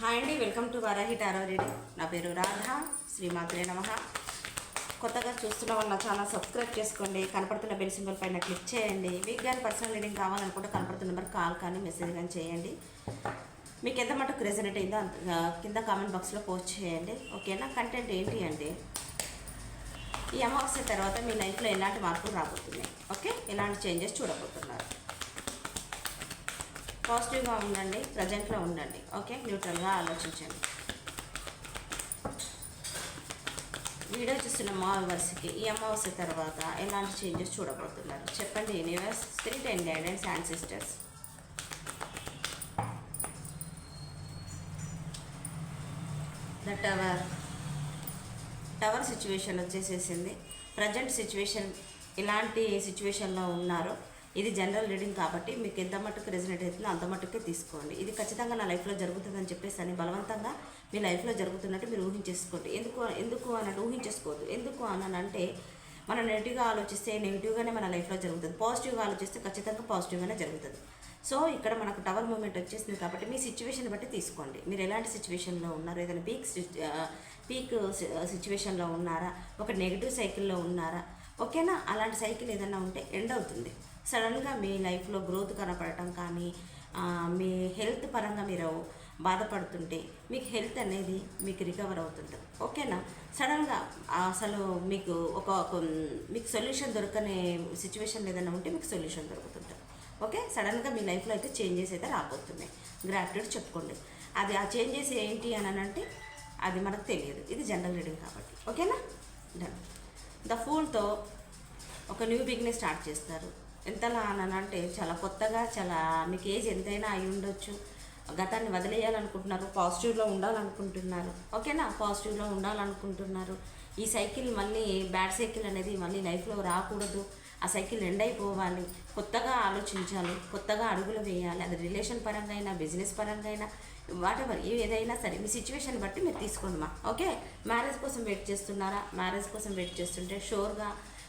Hi అండి welcome to Varahi tarot ready. నా పేరు రాధ శ్రీమాత్రే నమ. కొత్తగా చూస్తున్న వాళ్ళు నా ఛానల్ సబ్స్క్రైబ్ చేసుకోండి కనపడుతున్న బెల్ సింబల్ పైన క్లిక్ చేయండి. మీకు కానీ పర్సనల్ రీడింగ్ కావాలనుకుంటే కనపడుతున్న నెంబర్ కాల్ కానీ మెసేజ్ కానీ చేయండి. మీకు ఎంత మటుకు రెజనెట్ అయిందో అంత కింద కామెంట్ బాక్స్లో పోస్ట్ చేయండి ఓకేనా? కంటెంట్ ఏంటి అంటే ఈ అమావాస్య తర్వాత మీ లైఫ్లో ఎలాంటి మార్పులు రాబోతున్నాయి? ఓకే? ఎలాంటి చేంజెస్ చూడబోతున్నారు? పాజిటివ్గా ఉండండి ప్రజెంట్లో ఉండండి. ఓకే న్యూట్రల్గా ఆలోచించండి. వీడియో చూస్తున్న మా వర్స్కి ఈ అమావాస్య తర్వాత ఎలాంటి చేంజెస్ చూడబోతున్నారు? చెప్పండి universe spirit and guidance and sisters the tower tower situation వచ్చేసేసింది. Present situation ఎలాంటి సిచ్యువేషన్లో ఉన్నారో. ఇది జనరల్ రీడింగ్ కాబట్టి మీకు ఎంత మట్టుకు రెజినేట్ అవుతుందో అంత మట్టుకే తీసుకోండి. ఇది ఖచ్చితంగా నా లైఫ్లో జరుగుతుందని చెప్పేసి అని బలవంతంగా మీ లైఫ్లో జరుగుతున్నట్టు మీరు ఊహించేసుకోండి. ఎందుకు ఎందుకు అన్నట్టు ఊహించేసుకోవద్దు. ఎందుకు అని అంటే మనం నెగిటివ్గా ఆలోచిస్తే నెగిటివ్గానే మన లైఫ్లో జరుగుతుంది. పాజిటివ్గా ఆలోచిస్తే ఖచ్చితంగా పాజిటివ్గానే జరుగుతుంది. సో ఇక్కడ మనకు టవర్ మూమెంట్ వచ్చేసింది కాబట్టి మీ సిచ్యువేషన్ బట్టి తీసుకోండి. మీరు ఎలాంటి సిచ్యువేషన్లో ఉన్నారు? ఏదైనా పీక్ పీక్ సిచ్యువేషన్లో ఉన్నారా? ఒక నెగిటివ్ సైకిల్లో ఉన్నారా? ఓకేనా అలాంటి సైకిల్ ఏదైనా ఉంటే ఎండ్ అవుతుంది. సడన్గా మీ లైఫ్లో గ్రోత్ కనపడటం కానీ మీ హెల్త్ పరంగా మీరు బాధపడుతుంటే మీకు హెల్త్ అనేది మీకు రికవర్ అవుతుంటుంది. ఓకేనా? సడన్గా అసలు మీకు ఒక మీకు సొల్యూషన్ దొరకనే సిచ్యువేషన్ ఏదైనా ఉంటే మీకు సొల్యూషన్ దొరుకుతుంటుంది. ఓకే? సడన్గా మీ లైఫ్లో అయితే చేంజెస్ అయితే రాబోతున్నాయి. గ్రాట్యూడ్ చెప్పుకోండి. అది ఆ చేంజెస్ ఏంటి అని అంటే అది మనకు తెలియదు. ఇది జనరల్ రీడింగ్ కాబట్టి. ఓకేనా? డన్. ద ఫూల్తో ఒక న్యూ బిగినెస్ స్టార్ట్ చేస్తారు. ఎంతలా అని అంటే చాలా కొత్తగా చాలా మీకు ఏజ్ ఎంతైనా అయి ఉండొచ్చు. గతాన్ని వదిలేయాలనుకుంటున్నారు పాజిటివ్లో ఉండాలనుకుంటున్నారు. ఓకేనా? పాజిటివ్లో ఉండాలనుకుంటున్నారు. ఈ సైకిల్ మళ్ళీ బ్యాడ్ సైకిల్ అనేది మళ్ళీ లైఫ్లో రాకూడదు. ఆ సైకిల్ ఎండ్ అయిపోవాలి. కొత్తగా ఆలోచించాలి కొత్తగా అడుగులు వేయాలి. అది రిలేషన్ పరంగా అయినా బిజినెస్ పరంగా అయినా వాటెవర్ ఏదైనా సరే మీ సిచ్యువేషన్ బట్టి మీరు తీసుకోండి మా ఓకే? మ్యారేజ్ కోసం వెయిట్ చేస్తున్నారా? మ్యారేజ్ కోసం వెయిట్ చేస్తుంటే షూర్గా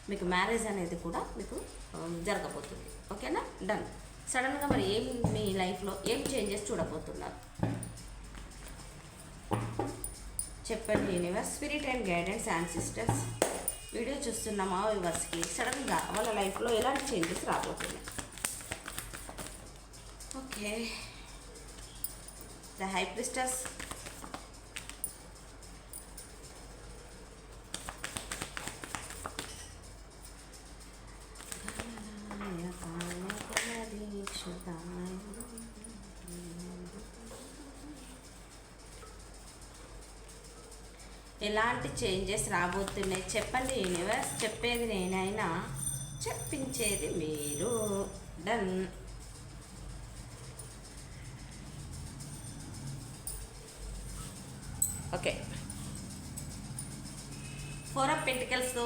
మీకు మ్యారేజ్ అనేది కూడా మీకు Um, జరగబోతుంది. ఓకేనా? డన్ సడన్గా మరి ఏం మీ లైఫ్లో ఏం చేంజెస్ చూడబోతున్నారు? చెప్పండి universe spirit and guidance and sisters video చూస్తున్న మా వ్యూవర్స్కి సడన్గా వాళ్ళ లైఫ్లో ఎలాంటి చేంజెస్ రాబోతున్నాయి? ఓకే ద హై ప్రిస్టర్స్ ఎలాంటి చేంజెస్ రాబోతున్నాయి? చెప్పండి యూనివర్స్. చెప్పేది నేనైనా చెప్పించేది మీరు. డన్. ఓకే. ఫోర్ ఆఫ్ పెంటికల్స్తో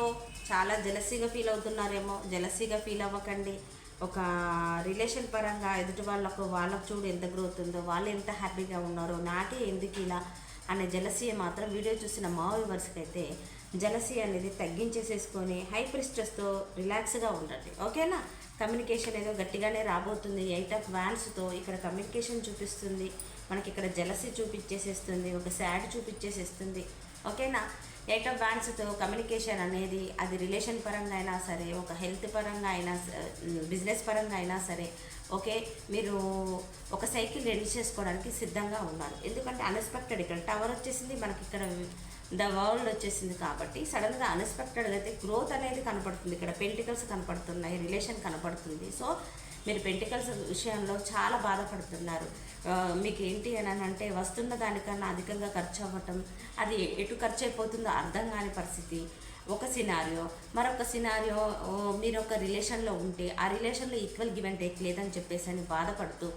చాలా జలసీగా ఫీల్ అవుతున్నారేమో. జలసీగా ఫీల్ అవ్వకండి. ఒక రిలేషన్ పరంగా ఎదుటి వాళ్ళకు వాళ్ళకు చూడు ఎంత గ్రోత్ ఉందో వాళ్ళు ఎంత హ్యాపీగా ఉన్నారో నాకే ఎందుకు ఇలా అనే జలసీ మాత్రం వీడియో చూసిన మా వ్యూవర్స్కి అయితే జలసీ అనేది తగ్గించేసేసుకొని హై ప్రిస్టర్స్తో రిలాక్స్గా ఉండండి. ఓకేనా? కమ్యూనికేషన్ ఏదో గట్టిగానే రాబోతుంది. ఎయిట్ ఆఫ్ వ్యాన్స్తో ఇక్కడ కమ్యూనికేషన్ చూపిస్తుంది. మనకి ఇక్కడ జలసీ చూపించేసేస్తుంది ఒక శాడ్ చూపించేసేస్తుంది ఓకేనా? ఎయిట్ ఆఫ్ బ్యాండ్స్తో కమ్యూనికేషన్ అనేది అది రిలేషన్ పరంగా అయినా సరే ఒక హెల్త్ పరంగా అయినా బిజినెస్ పరంగా అయినా సరే ఓకే? మీరు ఒక సైకిల్ రెడీ చేసుకోవడానికి సిద్ధంగా ఉన్నారు. ఎందుకంటే అన్ఎక్స్పెక్టెడ్ ఇక్కడ టవర్ వచ్చేసింది మనకి ఇక్కడ ద వరల్డ్ వచ్చేసింది కాబట్టి సడన్గా అన్ఎక్స్పెక్టెడ్గా అయితే గ్రోత్ అనేది కనపడుతుంది. ఇక్కడ పెంటికల్స్ కనపడుతున్నాయి రిలేషన్ కనపడుతుంది. సో మీరు పెంటికల్స్ విషయంలో చాలా బాధపడుతున్నారు. మీకు ఏంటి అని అంటే వస్తున్న దానికన్నా అధికంగా ఖర్చు అవ్వటం అది ఎటు ఖర్చు అయిపోతుందో అర్థం కాని పరిస్థితి. ఒక సినారియో మరొక సినారియో మీరు ఒక రిలేషన్లో ఉంటే ఆ రిలేషన్లో ఈక్వల్ గివ్ అండ్ టేక్ లేదని చెప్పేసి అని బాధపడుతూ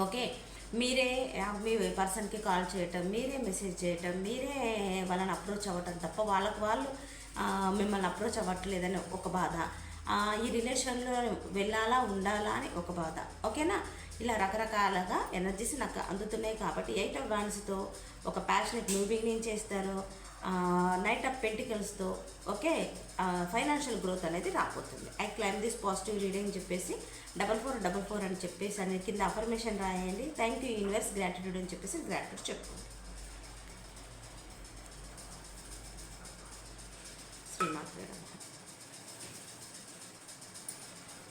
ఓకే? మీరే మీ పర్సన్కి కాల్ చేయటం మీరే మెసేజ్ చేయటం మీరే వాళ్ళని అప్రోచ్ అవ్వటం తప్ప వాళ్ళకు వాళ్ళు మిమ్మల్ని అప్రోచ్ అవ్వట్లేదని ఒక బాధ. ఈ రిలేషన్లో వెళ్ళాలా ఉండాలా అని ఒక బాధ. ఓకేనా? ఇలా రకరకాలుగా ఎనర్జీస్ నాకు అందుతున్నాయి కాబట్టి ఎయిట్ ఆఫ్ వన్స్తో ఒక ప్యాషనెట్ మూవింగ్ నేను చేస్తారు? నైట్ ఆఫ్ పెంటికల్స్తో ఓకే ఫైనాన్షియల్ గ్రోత్ అనేది రాబోతుంది. I claim this positive reading చెప్పేసి డబల్ ఫోర్ డబల్ ఫోర్ అని చెప్పేసి అనేది కింద అఫర్మేషన్ రాయండి. థ్యాంక్ యూ యూనివర్స్ గ్రాటిట్యూడ్ అని చెప్పేసి గ్రాటిట్యూడ్ చెప్పుకోండి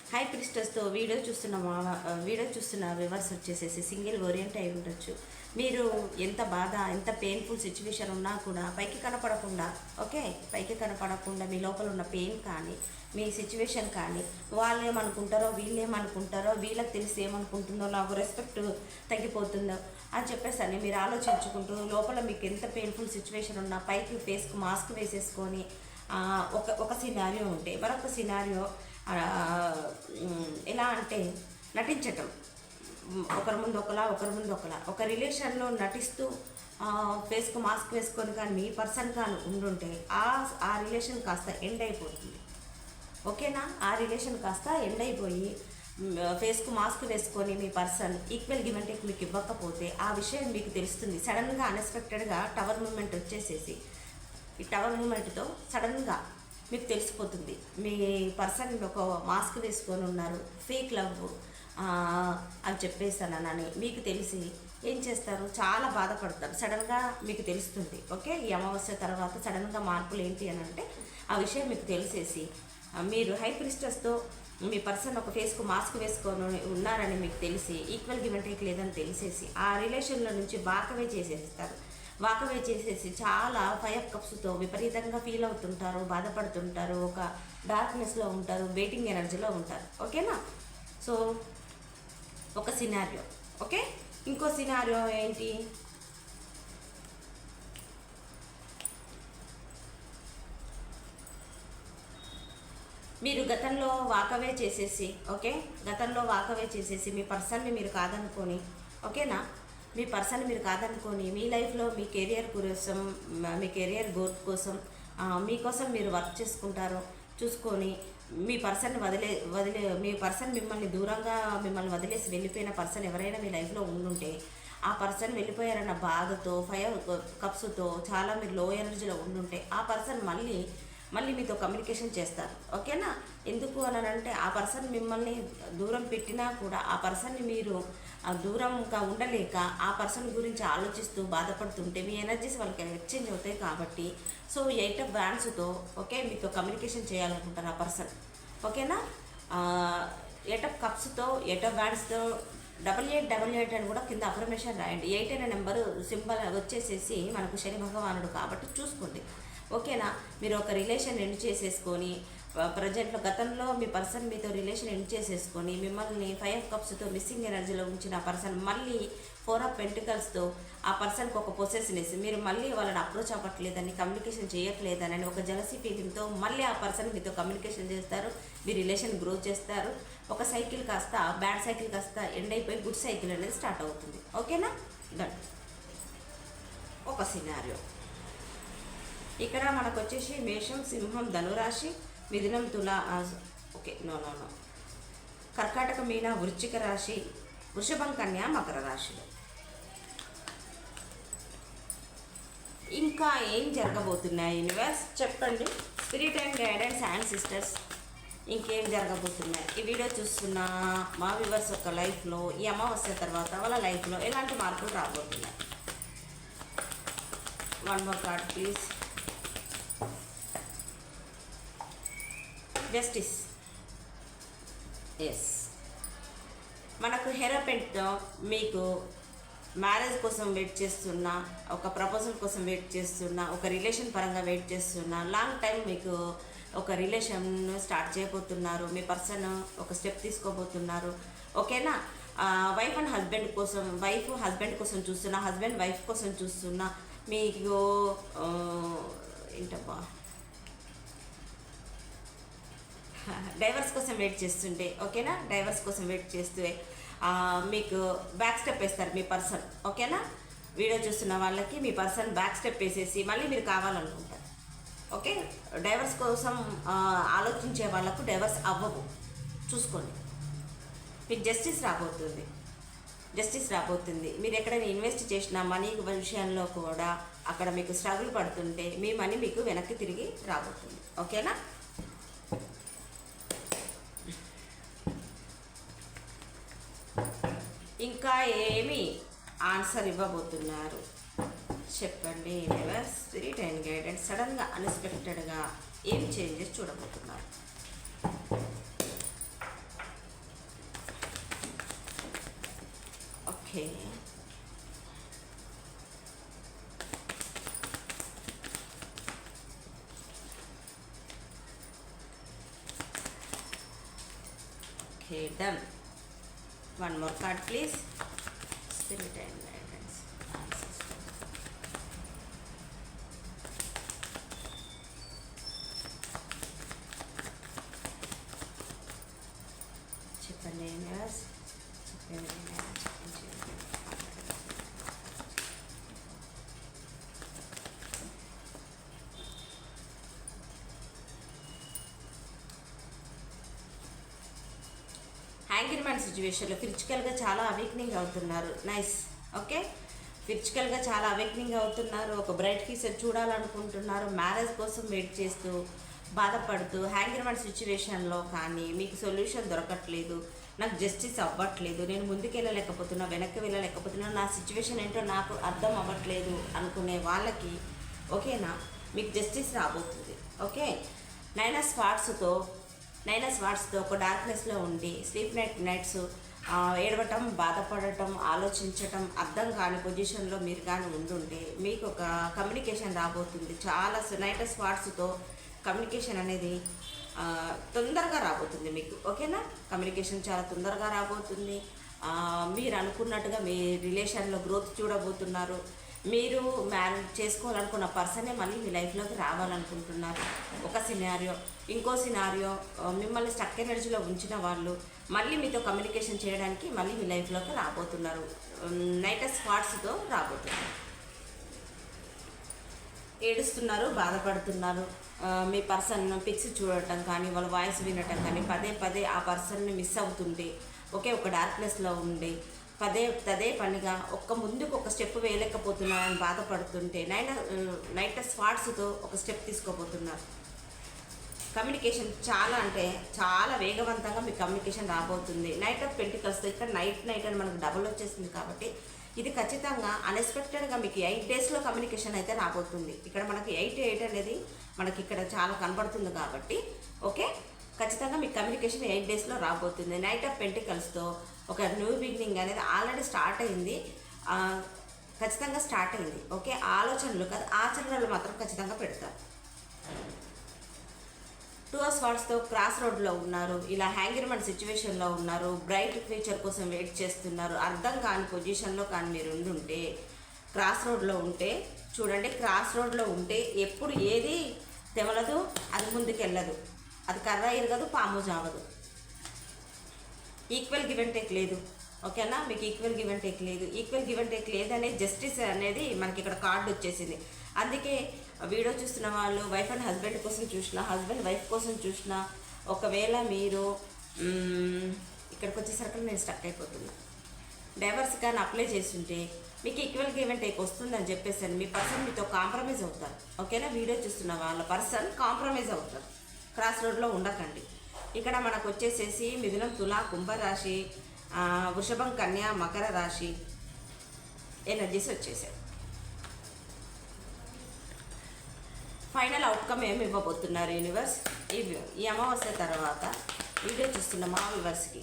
హై క్రిస్టస్తో వీడియో చూస్తున్న మా- వీడియో చూస్తున్న వివర్స్ వచ్చేసేసి సింగిల్ ఓరియంట్ అయి ఉండొచ్చు. మీరు ఎంత బాధ ఎంత పెయిన్ఫుల్ సిచ్యువేషన్ ఉన్నా కూడా పైకి కనపడకుండా ఓకే? పైకి కనపడకుండా మీ లోపల ఉన్న పెయిన్ కానీ మీ సిచ్యువేషన్ కానీ వాళ్ళు ఏమనుకుంటారో వీళ్ళు ఏమనుకుంటారో వీళ్ళకి తెలిసి ఏమనుకుంటుందో నాకు రెస్పెక్ట్ తగ్గిపోతుందో అని చెప్పేసి అని మీరు ఆలోచించుకుంటూ లోపల మీకు ఎంత పెయిన్ఫుల్ సిచ్యువేషన్ ఉన్నా పైకి ఫేస్కు మాస్క్ వేసేసుకొని ఒక ఒక సినారియో ఉంటే మరొక సినారియో ఎలా అంటే నటించటం. ఒకరి ముందు ఒకలా ఒకరి ముందు ఒకలా. ఒక రిలేషన్లో నటిస్తూ ఫేస్కు మాస్క్ వేసుకొని కానీ మీ పర్సన్ కానీ ఉండుంటే ఆ ఆ రిలేషన్ కాస్త ఎండ్ అయిపోతుంది. ఓకేనా? ఆ రిలేషన్ కాస్త ఎండ్ అయిపోయి ఫేస్కు మాస్క్ వేసుకొని మీ person equal give and take మీకు ఇవ్వకపోతే ఆ విషయం మీకు తెలుస్తుంది. సడన్గా అన్ఎక్స్పెక్టెడ్గా టవర్ మూమెంట్ వచ్చేసేసి ఈ టవర్ మూమెంట్తో సడన్గా మీకు తెలిసిపోతుంది. మీ పర్సన్ ఒక మాస్క్ వేసుకొని ఉన్నారు. ఫేక్ లవ్ అని చెప్పేసానని మీకు తెలిసి ఏం చేస్తారు? చాలా బాధపడతారు. సడన్గా మీకు తెలుస్తుంది. ఓకే? ఈ అమావాస్య తర్వాత సడన్గా మార్పులు ఏంటి అని అంటే ఆ విషయం మీకు తెలిసేసి మీరు హై ప్రిస్టర్స్తో మీ పర్సన్ ఒక ఫేస్కు మాస్క్ వేసుకొని ఉన్నారని మీకు తెలిసి ఈక్వల్ గివ్ టేక్ లేదని తెలిసేసి ఆ రిలేషన్లో నుంచి బాకవే చేసేస్తారు. వాకవే చేసేసి చాలా ఫైవ్ కప్స్తో విపరీతంగా ఫీల్ అవుతుంటారు బాధపడుతుంటారు ఒక డార్క్నెస్లో ఉంటారు వెయిటింగ్ ఎనర్జీలో ఉంటారు. ఓకేనా? సో ఒక సినారియో. ఓకే? ఇంకో సినారియో ఏంటి? మీరు గతంలో వాకవే చేసేసి ఓకే? గతంలో వాకవే చేసేసి మీ పర్సన్ని మీరు కాదనుకొని ఓకేనా? మీ పర్సన్ మీరు కాదనుకొని మీ లైఫ్లో మీ కెరియర్ కోసం మీ కెరియర్ గ్రోత్ కోసం మీకోసం మీరు వర్క్ చేసుకుంటారు చూసుకొని మీ పర్సన్ వదిలే వదిలే మీ పర్సన్ మిమ్మల్ని దూరంగా మిమ్మల్ని వదిలేసి వెళ్ళిపోయిన పర్సన్ ఎవరైనా మీ లైఫ్లో ఉండుంటే ఆ పర్సన్ వెళ్ళిపోయారన్న బాధతో ఫైర్ కప్స్తో చాలా మీరు లో ఎనర్జీలో ఉండుంటే ఆ పర్సన్ మళ్ళీ మళ్ళీ మీతో కమ్యూనికేషన్ చేస్తారు. ఓకేనా? ఎందుకు అని అంటే ఆ పర్సన్ మిమ్మల్ని దూరం పెట్టినా కూడా ఆ పర్సన్ని మీరు దూరంగా ఉండలేక ఆ పర్సన్ గురించి ఆలోచిస్తూ బాధపడుతుంటే మీ ఎనర్జీస్ వాళ్ళకి ఎక్స్చేంజ్ అవుతాయి కాబట్టి సో ఎయిట్ ఆఫ్ బ్యాండ్స్తో ఓకే మీతో కమ్యూనికేషన్ చేయాలనుకుంటారు ఆ పర్సన్ ఓకేనా ఎయిట్ ఆఫ్ కప్స్తో ఎయిట్ ఆఫ్ బ్యాండ్స్తో డబల్ ఎయిట్ డబల్ ఎయిట్ అని కూడా కింద అఫర్మేషన్ రాయండి. ఎయిట్ అనే నెంబరు సింబల్ వచ్చేసేసి మనకు శని భగవానుడు కాబట్టి చూసుకోండి. ఓకేనా మీరు ఒక రిలేషన్ ఎండ్ చేసేసుకొని ప్రజెంట్లో గతంలో మీ పర్సన్ మీతో రిలేషన్ ఎండ్ చేసేసుకొని మిమ్మల్ని ఫైవ్ ఆఫ్ కప్స్తో మిస్సింగ్ ఎనర్జీలో ఉంచిన పర్సన్ మళ్ళీ ఫోర్ ఆఫ్ పెంటికల్స్తో ఆ పర్సన్కి ఒక పొసెస్నెస్ మీరు మళ్ళీ వాళ్ళని అప్రోచ్ అవ్వట్లేదని కమ్యూనికేషన్ చేయట్లేదని ఒక జలసీ ఫీలింగ్తో మళ్ళీ ఆ పర్సన్ మీతో కమ్యూనికేషన్ చేస్తారు మీ రిలేషన్ గ్రో చేస్తారు. ఒక సైకిల్ కాస్త బ్యాడ్ సైకిల్ కాస్త ఎండ్ అయిపోయి గుడ్ సైకిల్ అనేది స్టార్ట్ అవుతుంది. ఓకేనా డన్ ఒక సినారియో ఇక్కడ మనకు వచ్చేసి మేషం సింహం ధనురాశి. మిథునం తుల ఓకే నో నో నో. కర్కాటక మీన వృశ్చిక రాశి వృషభం కన్యా మకర రాశిలో. ఇంకా ఏం జరగబోతున్నాయి యూనివర్స్ చెప్పండి. Spirit and guidance and sisters ఇంకేం జరగబోతున్నాయి? ఈ వీడియో చూస్తున్న మా వ్యూవర్స్ యొక్క లైఫ్లో ఈ అమావాస్య తర్వాత వాళ్ళ లైఫ్లో ఎలాంటి మార్పులు రాబోతున్నాయి? One more card please justice yes మనకు హెరోపెంట్తో మీకు మ్యారేజ్ కోసం వెయిట్ చేస్తున్న ఒక ప్రపోజల్ కోసం వెయిట్ చేస్తున్నా ఒక రిలేషన్ పరంగా వెయిట్ చేస్తున్నా లాంగ్ టైం మీకు ఒక రిలేషన్ స్టార్ట్ చేయబోతున్నారు మీ పర్సన్ ఒక స్టెప్ తీసుకోబోతున్నారు. ఓకేనా వైఫ్ అండ్ హస్బెండ్ కోసం వైఫ్ హస్బెండ్ కోసం చూస్తున్నా హస్బెండ్ వైఫ్ కోసం చూస్తున్నా మీకు ఏంటబ్బా? డైవర్స్ కోసం వెయిట్ చేస్తుంటే ఓకేనా? డైవర్స్ కోసం వెయిట్ చేస్తే మీకు బ్యాక్ స్టెప్ వేస్తారు మీ పర్సన్ ఓకేనా? వీడియో చూస్తున్న వాళ్ళకి మీ పర్సన్ బ్యాక్ స్టెప్ వేసేసి మళ్ళీ మీరు కావాలనుకుంటారు. ఓకే? డైవర్స్ కోసం ఆలోచించే వాళ్ళకు డైవర్స్ అవ్వవు. చూసుకోండి. మీకు జస్టిస్ రాబోతుంది. జస్టిస్ రాబోతుంది. మీరు ఎక్కడైనా ఇన్వెస్ట్ చేసిన మనీ విషయంలో కూడా అక్కడ మీకు స్ట్రగుల్ పడుతుంటే మీ మనీ మీకు వెనక్కి తిరిగి రాబోతుంది. ఓకేనా? ఏమి ఆన్సర్ ఇవ్వబోతున్నారు. చెప్పండి స్పిరిట్ అండ్ గైడెన్స్ సడన్గా అన్ఎక్స్పెక్టెడ్గా ఏం చేంజెస్ చూడబోతున్నారు? Okay. Okay done one more card please spirit హ్యాంగిర్ సిచ్యువేషన్లో ఫిజికల్గా చాలా అవేక్నింగ్ అవుతున్నారు. నైస్. ఓకే? ఫిజికల్గా చాలా అవేక్నింగ్ అవుతున్నారు. ఒక బ్రైట్ ఫ్యూచర్ చూడాలనుకుంటున్నారు. మ్యారేజ్ కోసం వెయిట్ చేస్తూ బాధపడుతూ హ్యాంగర్మెంట్ సిచ్యువేషన్లో కానీ మీకు సొల్యూషన్ దొరకట్లేదు. నాకు జస్టిస్ అవ్వట్లేదు. నేను ముందుకెళ్ళలేకపోతున్నా వెనక్కి వెళ్ళలేకపోతున్నా. నా సిచ్యువేషన్ ఏంటో నాకు అర్థం అవ్వట్లేదు అనుకునే వాళ్ళకి ఓకేనా? మీకు జస్టిస్ రాబోతుంది. ఓకే? నైనా స్పాట్స్తో నైనస్ వాట్స్తో ఒక డార్క్నెస్లో ఉండి స్లీప్ నైట్ నైట్స్ ఏడవటం బాధపడటం ఆలోచించటం అర్థం కాని పొజిషన్లో మీరు కానీ ఉండుంటే మీకు ఒక కమ్యూనికేషన్ రాబోతుంది. చాలా నైటస్ వాట్స్తో కమ్యూనికేషన్ అనేది తొందరగా రాబోతుంది మీకు. ఓకేనా? కమ్యూనికేషన్ చాలా తొందరగా రాబోతుంది. మీరు అనుకున్నట్టుగా మీ రిలేషన్లో గ్రోత్ చూడబోతున్నారు. మీరు మ్యారేజ్ చేసుకోవాలనుకున్న పర్సనే మళ్ళీ మీ లైఫ్లోకి రావాలనుకుంటున్నారు. ఒక సినారియో ఇంకో సినారియో మిమ్మల్ని స్టక్ ఎనర్జీలో ఉంచిన వాళ్ళు మళ్ళీ మీతో కమ్యూనికేషన్ చేయడానికి మళ్ళీ మీ లైఫ్లోకి రాబోతున్నారు. నైటస్ స్పాట్స్తో రాబోతున్నారు. ఏడుస్తున్నారు బాధపడుతున్నారు. మీ పర్సన్ పిక్స్ చూడటం కానీ వాళ్ళ వాయిస్ వినటం కానీ పదే పదే ఆ పర్సన్ని మిస్ అవుతుంటే ఒకే ఒక డార్క్నెస్లో ఉండి. పదే పదే పనిగా ఒక్క ముందుకు ఒక స్టెప్ వేయలేకపోతున్నారని బాధపడుతుంటే నైట్ నైట్ స్పాట్స్తో ఒక స్టెప్ తీసుకోబోతున్నారు. కమ్యూనికేషన్ చాలా అంటే చాలా వేగవంతంగా మీ కమ్యూనికేషన్ రాబోతుంది. నైట్ ఆఫ్ పెంటికల్స్తో ఇక్కడ నైట్ నైట్ అని మనకు డబుల్ వచ్చేసింది కాబట్టి ఇది ఖచ్చితంగా అన్ఎక్స్పెక్టెడ్గా మీకు ఎయిట్ డేస్లో కమ్యూనికేషన్ అయితే రాబోతుంది. ఇక్కడ మనకి ఎయిట్ ఎయిట్ అనేది మనకి ఇక్కడ చాలా కనబడుతుంది కాబట్టి ఓకే? ఖచ్చితంగా మీ కమ్యూనికేషన్ ఎయిట్ డేస్లో రాబోతుంది. నైట్ ఆఫ్ పెంటికల్స్తో ఒక న్యూ బిగినింగ్ అనేది ఆల్రెడీ స్టార్ట్ అయింది. ఖచ్చితంగా స్టార్ట్ అయింది. ఓకే? ఆలోచనలు కాదు ఆచరణలు మాత్రం ఖచ్చితంగా పెడతారు టూ అవర్స్ వాట్స్తో క్రాస్ రోడ్లో ఉన్నారు. ఇలా హ్యాంగిర్మెంట్ సిచ్యువేషన్లో ఉన్నారు. బ్రైట్ ఫ్యూచర్ కోసం వెయిట్ చేస్తున్నారు. అర్థం కాని పొజిషన్లో కానీ మీరు ఉండుంటే క్రాస్ రోడ్లో ఉంటే చూడండి క్రాస్ రోడ్లో ఉంటే ఎప్పుడు ఏది తెవలదు అది ముందుకెళ్ళదు. అది కర్ర ఇరగదు పాము జావదు. ఈక్వల్ గివ్ అండ్ టేక్ లేదు. ఓకేనా మీకు ఈక్వల్ గివ్ అండ్ టేక్ లేదు. ఈక్వల్ గివ్ అండ్ టేక్ లేదనే జస్టిస్ అనేది మనకి ఇక్కడ కార్డు వచ్చేసింది. అందుకే వీడియో చూస్తున్న వాళ్ళు వైఫ్ అండ్ హస్బెండ్ కోసం చూసిన హస్బెండ్ వైఫ్ కోసం చూసిన ఒకవేళ మీరు ఇక్కడికి వచ్చేసరికి నేను స్టక్ అయిపోతున్నా. డైవర్స్ కానీ అప్లై చేస్తుంటే మీకు ఈక్వల్ గివ్ అండ్ టేక్ వస్తుందని చెప్పేసి మీ పర్సన్ మీతో కాంప్రమైజ్ అవుతారు. ఓకేనా వీడియో చూస్తున్న వాళ్ళ పర్సన్ కాంప్రమైజ్ అవుతారు. క్రాస్ రోడ్లో ఉండకండి. ఇక్కడ మనకు వచ్చేసేసి మిథునం తులా కుంభరాశి వృషభం కన్య మకర రాశి ఎనర్జీస్ వచ్చేసాయి. ఫైనల్ అవుట్కమ్ ఏమి ఇవ్వబోతున్నారు యూనివర్స్ ఈ ఈ అమావాస్య తర్వాత వీడియో చూస్తున్న మా వివర్స్కి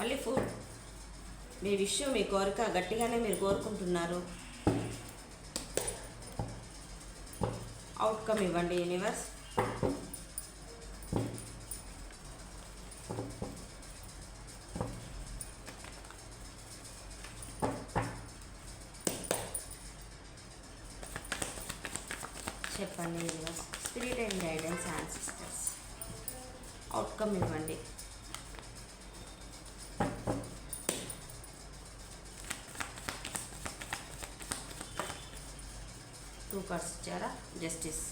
మళ్ళీ ఫుడ్ మీ విషయం మీ కోరిక గట్టిగానే మీరు కోరుకుంటున్నారు. అవుట్కమ్ ఇవ్వండి యూనివర్స్ అవుట్కమ్ ఇవ్వండి టూ కార్డ్స్ ఇచ్చారా? జస్టిస్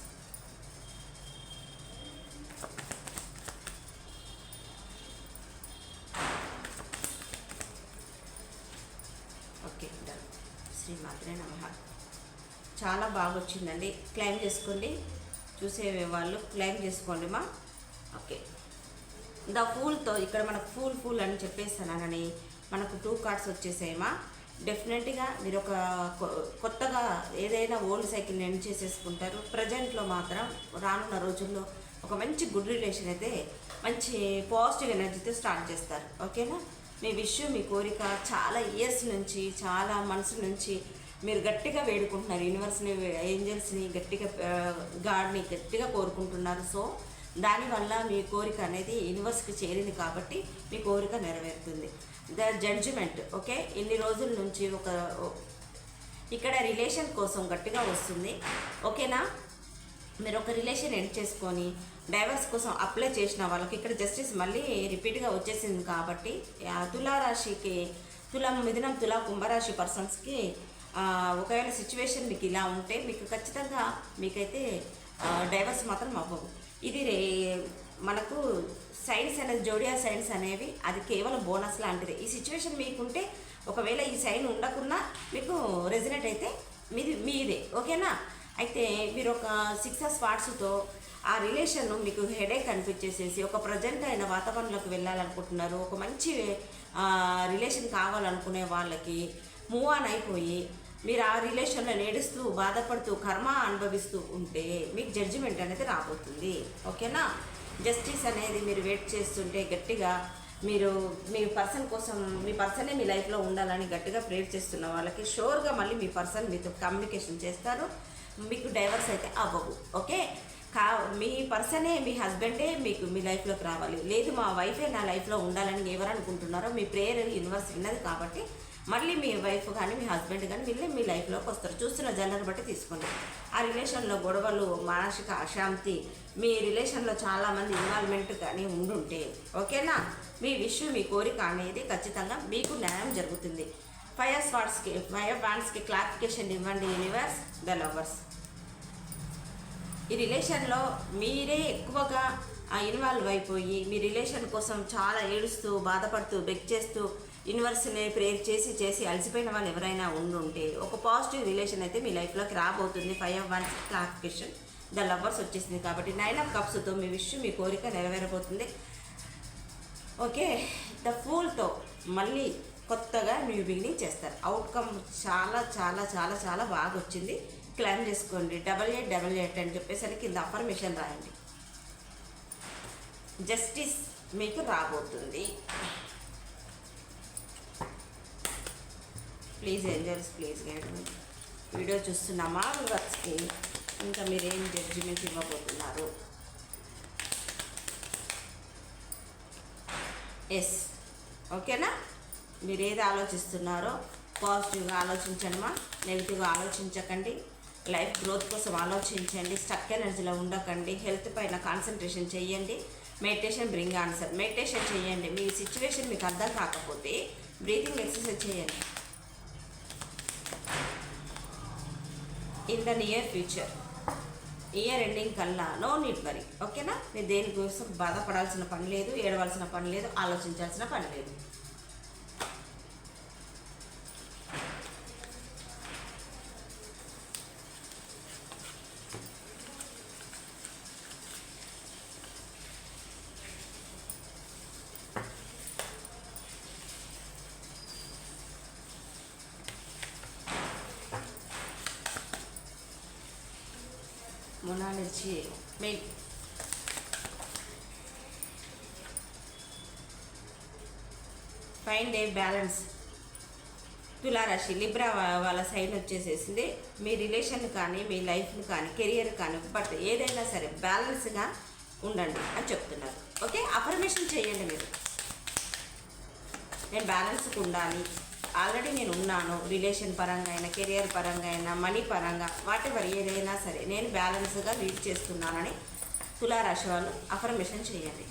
ఓకే డన్ శ్రీ మాత్రే నమ. చాలా బాగా వచ్చిందండి క్లైమ్ చేసుకోండి. చూసే వాళ్ళు. క్లైమ్ చేసుకోండి మా ద ఫూల్తో ఇక్కడ మనకు ఫూల్ ఫూల్ అని చెప్పేస్తానని మనకు టూ కార్డ్స్ వచ్చేసేమా డెఫినెట్గా మీరు ఒక కొ- కొత్తగా ఏదైనా ఓల్డ్ సైకిల్ ఎండ్ చేసేసుకుంటారు. ప్రజెంట్లో మాత్రం రానున్న రోజుల్లో ఒక మంచి గుడ్ రిలేషన్ అయితే మంచి పాజిటివ్ ఎనర్జీతో స్టార్ట్ చేస్తారు. ఓకేనా మీ విషయం మీ కోరిక చాలా ఇయర్స్ నుంచి చాలా మనసు నుంచి మీరు గట్టిగా వేడుకుంటున్నారు. యూనివర్స్ని ఏంజల్స్ని గట్టిగా గాడ్ని గట్టిగా కోరుకుంటున్నారు. సో దానివల్ల మీ కోరిక అనేది యూనివర్స్కి చేరింది కాబట్టి మీ కోరిక నెరవేరుతుంది. The judgement okay? ఇన్ని రోజుల నుంచి ఒక ఇక్కడ రిలేషన్ కోసం గట్టిగా వస్తుంది. ఓకేనా? మీరు ఒక రిలేషన్ ఎండ్ చేసుకొని డైవర్స్ కోసం అప్లై చేసిన వాళ్ళకి ఇక్కడ జస్టిస్ మళ్ళీ రిపీట్గా వచ్చేసింది కాబట్టి తులారాశికి తులం మిథునం తులా కుంభరాశి పర్సన్స్కి ఒకవేళ సిచ్యువేషన్ మీకు ఇలా ఉంటే మీకు ఖచ్చితంగా మీకైతే డైవర్స్ మాత్రం అవ్వవు. ఇది మనకు సైన్స్ అనేది జోడియా సైన్స్ అనేవి అది కేవలం బోనస్ లాంటిది. ఈ సిచ్యువేషన్ మీకుంటే ఒకవేళ ఈ సైన్ ఉండకున్నా మీకు రెజినెట్ అయితే మీది మీదే. ఓకేనా? అయితే మీరు ఒక సిక్స్ స్పాట్స్తో ఆ రిలేషన్ మీకు హెడేక్ అనిపించేసేసి ఒక ప్రజెంట్ అయిన వాతావరణంలోకి వెళ్ళాలనుకుంటున్నారు ఒక మంచి రిలేషన్ కావాలనుకునే వాళ్ళకి మూవ్ ఆన్ అయిపోయి మీరు ఆ రిలేషన్లో నేడుస్తూ బాధపడుతూ కర్మ అనుభవిస్తూ ఉంటే మీకు జడ్జిమెంట్ అనేది రాబోతుంది. ఓకేనా? జస్టిస్ అనేది మీరు వెయిట్ చేస్తుంటే గట్టిగా మీరు మీ పర్సన్ కోసం మీ పర్సనే మీ లైఫ్లో ఉండాలని గట్టిగా ప్రేర్ చేస్తున్న వాళ్ళకి షోర్గా మళ్ళీ మీ పర్సన్ మీతో కమ్యూనికేషన్ చేస్తారు. మీకు డైవర్స్ అయితే అవ్వవు. ఓకే? కా మీ పర్సనే మీ హస్బెండే మీకు మీ లైఫ్లోకి రావాలి. లేదు మా వైఫే నా లైఫ్లో ఉండాలని ఎవరు అనుకుంటున్నారో మీ ప్రేయర్ యూనివర్స్ విన్నది కాబట్టి మళ్ళీ మీ వైఫ్ కానీ మీ హస్బెండ్ కానీ వీళ్ళే మీ లైఫ్లోకి వస్తారు. చూస్తున్న జనర్ బట్టి తీసుకోండి. ఆ రిలేషన్లో గొడవలు మానసిక అశాంతి మీ రిలేషన్లో చాలామంది ఇన్వాల్వ్మెంట్ కానీ ఉండుంటే ఓకేనా? మీ విషయం మీ కోరిక అనేది ఖచ్చితంగా మీకు న్యాయం జరుగుతుంది. ఫైర్ స్పాట్స్కి ఫైర్ బ్యాండ్స్కి క్లారిఫికేషన్ ఇవ్వండి యూనివర్స్ ద లవర్స్ ఈ రిలేషన్లో మీరే ఎక్కువగా ఇన్వాల్వ్ అయిపోయి మీ రిలేషన్ కోసం చాలా ఏడుస్తూ బాధపడుతూ బెక్ చేస్తూ యూనివర్స్ని ప్రేర్ చేసి చేసి అలసిపోయిన వాళ్ళు ఎవరైనా ఉండుంటే ఒక పాజిటివ్ రిలేషన్ అయితే మీ లైఫ్లోకి రాబోతుంది. Five of wands clarification. The lovers వచ్చేసింది కాబట్టి నైన్ ఆఫ్ కప్స్తో మీ విషయం మీ కోరిక నెరవేరబోతుంది. ఓకే ద ఫూల్తో మళ్ళీ కొత్తగా న్యూ బిగినింగ్ చేస్తారు. అవుట్కమ్ చాలా చాలా చాలా చాలా బాగా వచ్చింది క్లైమ్ చేసుకోండి. డబల్ ఎయిట్ డబల్ ఎయిట్ అని చెప్పేసరికి కింద అఫర్మేషన్ రాయండి. జస్టిస్ మీకు రాబోతుంది. ప్లీజ్ ఏంజల్స్ ప్లీజ్ గైడ్ మీ వీడియో చూస్తున్నామా? వర్క్స్కి ఇంకా మీరేం జడ్జిమెంట్ ఇవ్వబోతున్నారు? ఎస్ ఓకేనా? మీరు ఏది ఆలోచిస్తున్నారో పాజిటివ్గా ఆలోచించండిమా నెగిటివ్గా ఆలోచించకండి. లైఫ్ గ్రోత్ కోసం ఆలోచించండి. స్టక్ ఎనర్జీలో ఉండకండి. హెల్త్ పైన కాన్సన్ట్రేషన్ చేయండి. మెడిటేషన్ బ్రింగ్ ఆన్సర్ మెడిటేషన్ చేయండి. మీ సిచ్యువేషన్ మీకు అర్థం కాకపోతే బ్రీతింగ్ ఎక్సర్సైజ్ చేయండి. In the near future year ending కల్లా. నో నీట్ వరీ ఓకేనా మీరు దేని కోసం బాధపడాల్సిన పని లేదు ఏడవలసిన పని లేదు ఆలోచించాల్సిన పని లేదు. మొనాలజీ మీ ఫైన్ డే బ్యాలెన్స్ తులారాశి లిబ్రా వాళ్ళ సైన్ వచ్చేసేసింది. మీ రిలేషన్ కానీ మీ లైఫ్ని కానీ కెరియర్ కానీ బట్ ఏదైనా సరే బ్యాలెన్స్గా ఉండండి అని చెప్తున్నారు. ఓకే అఫర్మేషన్ చేయండి మీరు. నేను బ్యాలెన్స్కి ఉండాలి ఆల్రెడీ నేను ఉన్నాను రిలేషన్ పరంగా అయినా కెరియర్ పరంగా అయినా మనీ పరంగా వాటెవర్ ఏదైనా సరే నేను బ్యాలెన్స్గా లీడ్ చేస్తున్నానని తులారాశి వాళ్ళు అఫర్మేషన్ చేయండి.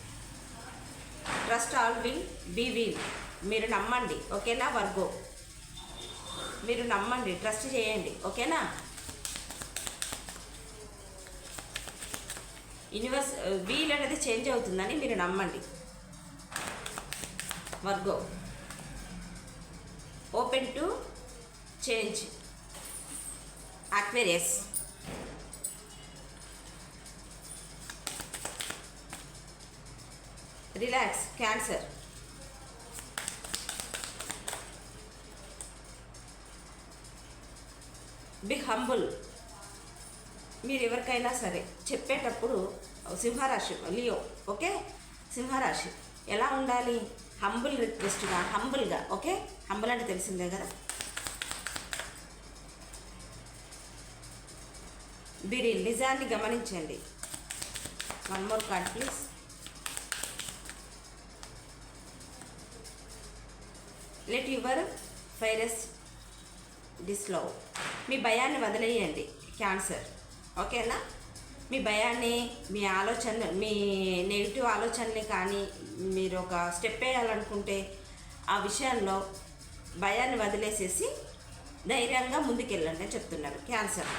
Trust all will be will మీరు నమ్మండి ఓకేనా వర్గో? మీరు నమ్మండి ట్రస్ట్ చేయండి ఓకేనా? యూనివర్స్ వీల్ uh, అనేది చేంజ్ అవుతుందని మీరు నమ్మండి. Virgo? Open to change Aquarius relax Cancer be humble మీరు ఎవరికైనా సరే చెప్పేటప్పుడు సింహరాశి లియో ఓకే? సింహరాశి. ఎలా ఉండాలి? హంబుల్ రిక్వెస్ట్గా హంబుల్గా ఓకే హంబుల్ అంటే తెలిసిందే కదా? వీరి నిజాన్ని గమనించండి. One more card please let your fears డిస్లో మీ భయాన్ని వదిలేయండి. క్యాన్సర్ ఓకేనా మీ భయాన్ని మీ ఆలోచన మీ నెగిటివ్ ఆలోచనని కానీ మీరు ఒక స్టెప్ వేయాలనుకుంటే ఆ విషయంలో భయాన్ని వదిలేసేసి ధైర్యంగా ముందుకెళ్ళండి అని చెప్తున్నారు. క్యాన్సర్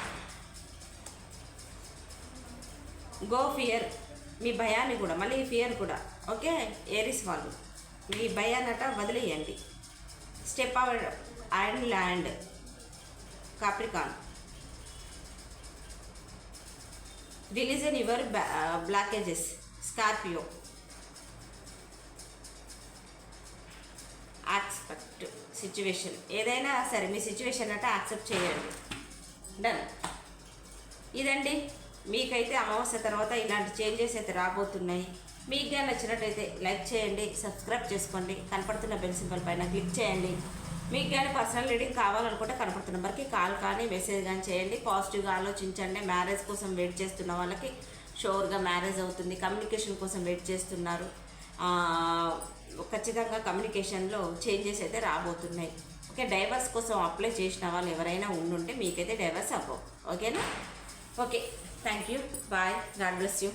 గో ఫియర్ మీ భయాన్ని కూడా మళ్ళీ ఫియర్ కూడా. ఓకే ఏరిస్ వాళ్ళు మీ భయాన్నట వదిలేయండి. Step hour and land Capricorn release your blockages Scorpio accept situation ఏదైనా సరే మీ సిచ్యువేషన్ అంటే యాక్సెప్ట్ చేయండి. డన్ ఇదండి. మీకైతే అమావాస్య తర్వాత ఇలాంటి చేంజెస్ అయితే రాబోతున్నాయి. మీకు కానీ నచ్చినట్టయితే లైక్ చేయండి సబ్స్క్రైబ్ చేసుకోండి. కనపడుతున్న బెల్ సింబల్ పైన క్లిక్ చేయండి. మీకు కానీ పర్సనల్ రీడింగ్ కావాలనుకుంటే కనపడుతున్న నెంబర్కి కాల్ కానీ మెసేజ్ కానీ చేయండి. పాజిటివ్గా ఆలోచించండి. మ్యారేజ్ కోసం వెయిట్ చేస్తున్న వాళ్ళకి షోర్గా మ్యారేజ్ అవుతుంది. కమ్యూనికేషన్ కోసం వెయిట్ చేస్తున్నారు. ఖచ్చితంగా కమ్యూనికేషన్లో చేంజెస్ అయితే రాబోతున్నాయి. ఓకే డైవర్స్ కోసం అప్లై చేసిన వాళ్ళు ఎవరైనా ఉండుంటే మీకైతే డైవర్స్ అవ్వవు. ఓకేనా? Okay thank you bye. God bless you.